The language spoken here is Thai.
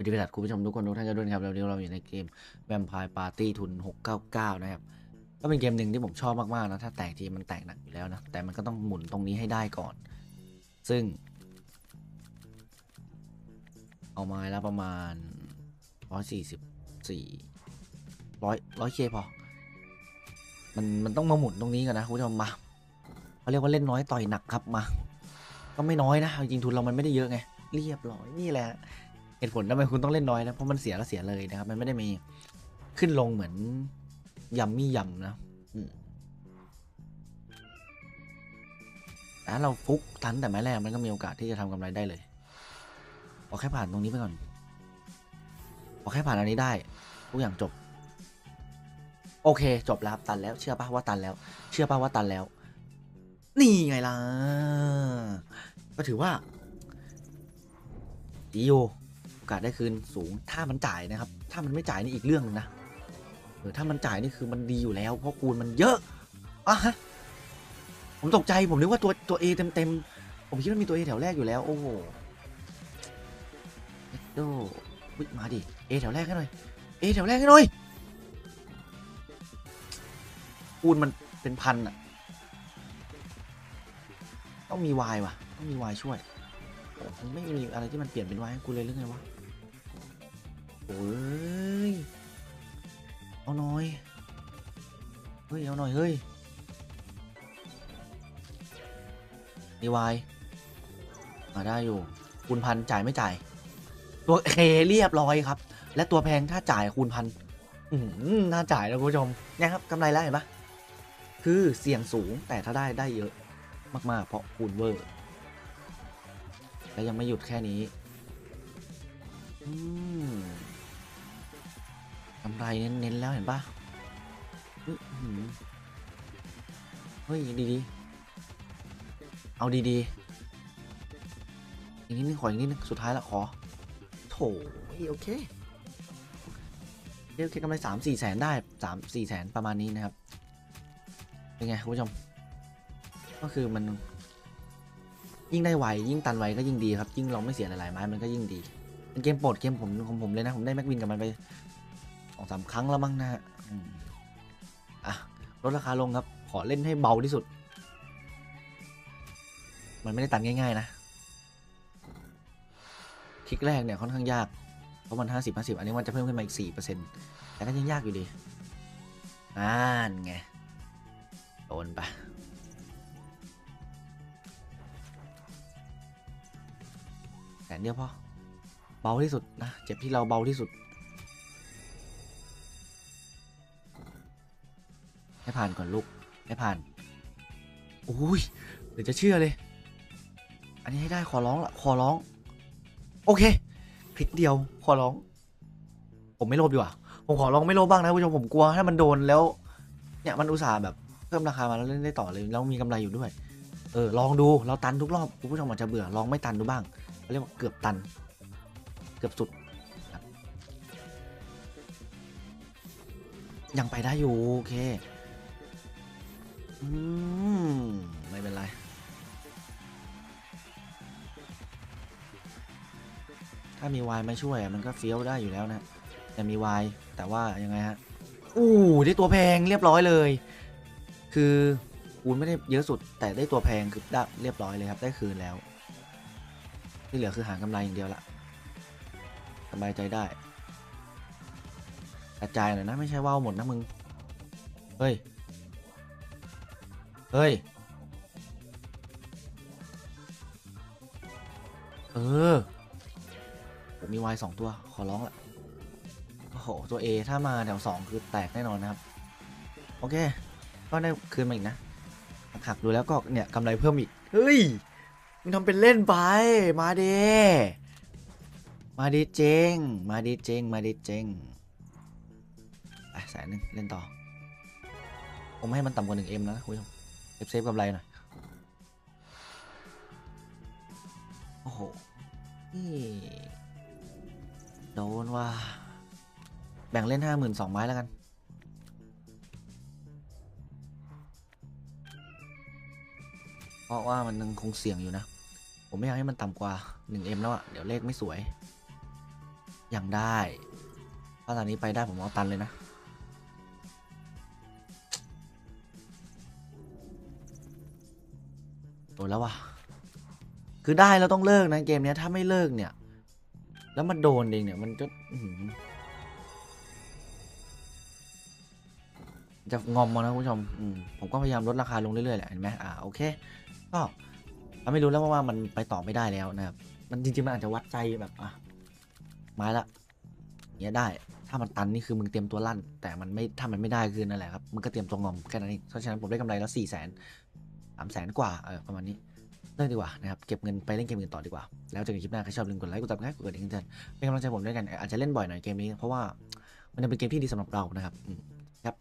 วัสดีครับคุณผู้ชมทุกคนทุกท่านกันด้วยนครับแล้ววันนี้เราอยู่ในเกม Vampire Party ทุน 699 นะครับ ก็เป็นเกมหนึ่งที่ผมชอบมาก ๆ นะ ถ้าแตกทีมันแตกหนักอยู่แล้วนะ แต่มันก็ต้องหมุนตรงนี้ให้ได้ก่อน ซึ่ง เอาไม้แล้วประมาณ 144ร้อยร้อยเคพอ มันมันต้องมาหมุนตรงนี้กันนะคุณผู้ชมมาเขาเรียกว่าเล่นน้อยต่อยหนักครับมา ก็ไม่น้อยนะจริงทุนเรามันไม่ได้เยอะไงเรียบร้อยนี่แหละ เหตุผลทำไมคุณต้องเล่นน้อยนะ เพราะมันเสียแล้วเสียเลยนะครับ มันไม่ได้มีขึ้นลงเหมือนยำมี่ยำนะอืมแต่ถ้าเราฟุกทันแต่ไม้แรกมันก็มีโอกาสที่จะทำกำไรได้เลยขอแค่ผ่านตรงนี้ไปก่อนขอแค่ผ่านอันนี้ได้ทุกอย่างจบ โอเค จบแล้วครับตันแล้ว เชื่อป่ะว่าตันแล้ว เชื่อป่ะว่าตันแล้ว นี่ไงล่ะก็ถือว่าดีอยู่ อกาสได้คืนสูง ถ้ามันจ่ายนะครับ ถ้ามันไม่จ่ายนี่อีกเรื่องหนึงนะเออถ้ามันจ่ายนี่คือมันดีอยู่แล้วเพราะคูณมันเยอะอะฮะผมตกใจผมนึกว่าตัวตัว A เต็มเต็มๆผมคิดว่ามีตัว A แถวแรกอยู่แล้วโอ้โหเอโดอุ๊ยมาดิ A แถวแรกให้หน่อย A แถวแรกให้หน่อยคูณมันเป็นพันอะต้องมี Y ว่ะ ต้องมี Y ช่วยมันไม่มีอะไรที่มันเปลี่ยนเป็นไว้ให้กูเลยหรือไงวะ โอ้ย เอาหน่อย เฮ้ย เอาหน่อย เฮ้ยดีวายมาได้อยู่ คูณพันจ่ายไม่จ่าย ตัวเคเรียบร้อยครับ และตัวแพงถ้าจ่ายคูณพันอืมน่าจ่ายนะคุณผู้ชมนี่ครับกำไรแล้วเห็นปะคือเสี่ยงสูงแต่ถ้าได้ได้เยอะมากๆ เพราะคูณเวอร์ และยังไม่หยุดแค่นี้ อืม ไรเน้นๆแล้วเห็นปะเฮ้ยอื้อหือเฮ้ยดีๆเอาดีๆอีกนิดนึงขออีกนิดนึงสุดท้ายละขอโถโอเคเดี๋ยวโอเคกำไรสามสี่แสนได้สามสี่แสนประมาณนี้นะครับ เป็นไงคุณผู้ชม ก็คือมันยิ่งได้ไวยิ่งตันไวก็ยิ่งดีครับ ยิ่งเราไม่เสียหลายๆไม้มันก็ยิ่งดีเป็นเกมโปรดเกมผมของผมเลยนะ ผมได้แม็กวินกับมันไป องสามครั้งแล้วมั้งนะฮะอะลดราคาลงครับ ขอเล่นให้เบาที่สุด มันไม่ได้ตันง่าย ๆ นะ คลิกแรกเนี่ยค่อนข้างยาก เพราะมันห้าสิบห้าสิบอันนี้มันจะเพิ่มขึ้นมาอีกสี่เปอร์เซ็นต์แต่ก็ยังยากอยู่ดีอ่านไงโดนไปแสนเดียวพอเบาที่สุดนะ เจ็บที่เราเบาที่สุด ให้ผ่านก่อนลูก ให้ผ่านโอ้ยเดี๋ยวจะเชื่อเลย อันนี้ให้ได้ขอร้องละขอร้อง โอเคคลิกเดียวขอร้อง ผมไม่โลภดีกว่า ผมขอร้องไม่โลภบ้างนะผู้ชมผมกลัวถ้ามันโดนแล้ว เนี่ยมันอุตส่าห์แบบเพิ่มราคามาแล้วเล่นได้ต่อเลยแล้วมีกำไรอยู่ด้วย เออลองดูเราตันทุกรอบคุณผู้ชมอาจจะเบื่อลองไม่ตันดูบ้างเรียกว่าเกือบตัน เกือบสุดยังไปได้อยู่โอเค อืม ไม่เป็นไร ถ้ามีวายมาช่วยมันก็เฟี้ยวได้อยู่แล้วนะ แต่มีวายแต่ว่ายังไงฮะ อู้ได้ตัวแพงเรียบร้อยเลย คือคูณไม่ได้เยอะสุด แต่ได้ตัวแพงคือได้เรียบร้อยเลยครับ ได้คืนแล้ว ที่เหลือคือหากำไรอย่างเดียวละสบายใจได้กระจายหน่อยนะ ไม่ใช่ว่าวหมดนะมึง เฮ้ย เฮ้ย เออ ผมมีวายสองตัว ขอร้องละโอ้โห ตัว A ถ้ามาแถวสองคือแตกแน่นอนนะครับ โอเค ก็ได้คืนมาอีกนะ หักดูแล้วก็เนี่ยกำไรเพิ่มอีก เฮ้ย มึงทำเป็นเล่นไป มาเดมาดีเจง มาดีเจง มาดีเจงไปแสนหนึ่งเล่นต่อ ผมให้มันต่ำกว่าหนึ่งเอ็มนะคุณผู้ชม ฟเซฟกำไรหน่อย โอ้โห นี่โดนว่า แบ่งเล่นห้าหมื่นสองไม้แล้วกัน เพราะว่ามันยังคงเสี่ยงอยู่นะ ผมไม่อยากให้มันต่ำกว่า 1M แล้วอะเดี๋ยวเลขไม่สวยยังได้ถ้าตอนนี้ไปได้ผมเอาตันเลยนะ โดนแล้วว่ะคือได้แล้วต้องเลิกนะเกมเนี้ยถ้าไม่เลิกเนี่ย แล้วมันโดนเองเนี่ยมันก็จะงอมมานะคุณผู้ชมมผมก็พยายามลดราคาลงเรื่อยๆแหละเห็นไหมอ่าโอเคก็เราไม่รู้แล้วว่ามันไปต่อไม่ได้แล้วนะครับ มันจริงๆมันอาจจะวัดใจแบบอะไม้ละเนี้ยได้ ถ้ามันตันนี่คือมึงเตรียมตัวลั่น แต่มันไม่ถ้ามันไม่ได้คือนั่นแหละครับ มึงก็เตรียมตัวงอมแค่นั้นเองเพราะฉะนั้นผมได้กำไรแล้วสี่แสนามแสนกว่าเออประมาณนี้เลิกดีกว่านะครับเก็บเงินไปเล่นเกมอื่นต่อดีกว่า แล้วเจอกันคลิปหน้าใครชอบลืมกดไลค์กดติดตามกดกระดิ่งแจ้งเตือนเป็นกำลังใจผมด้วยกันอาจจะเล่นบ่อยหน่อยเกมนี้เพราะว่ามันจะเป็นเกมที่ดีสำหรับเรานะครับครับ